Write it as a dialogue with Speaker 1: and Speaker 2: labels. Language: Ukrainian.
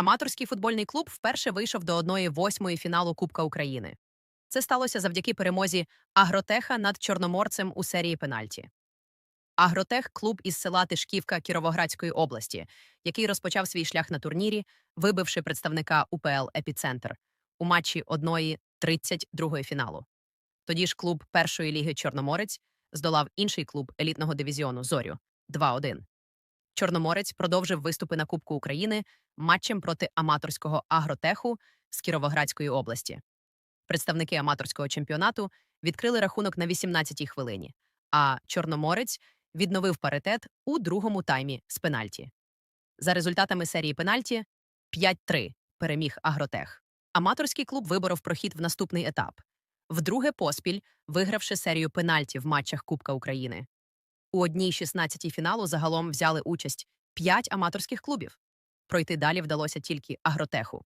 Speaker 1: Аматорський футбольний клуб вперше вийшов до 1-8 фіналу Кубка України. Це сталося завдяки перемозі Агротеха над Чорноморцем у серії пенальті. Агротех клуб із села Тишківка Кіровоградської області, який розпочав свій шлях на турнірі, вибивши представника УПЛ Епіцентр у матчі 1-32 фіналу. Тоді ж клуб першої ліги Чорноморець здолав інший клуб елітного дивізіону Зорю 2-1. Чорноморець продовжив виступи на Кубку України матчем проти аматорського агротеху з Кіровоградської області. Представники аматорського чемпіонату відкрили рахунок на 18-й хвилині, а Чорноморець відновив паритет у другому таймі з пенальті. За результатами серії пенальті 5-3 переміг Агротех. Аматорський клуб виборов прохід в наступний етап, вдруге поспіль вигравши серію пенальті в матчах Кубка України. У одній 16-й фіналу загалом взяли участь 5 аматорських клубів. Пройти далі вдалося тільки Агротеху.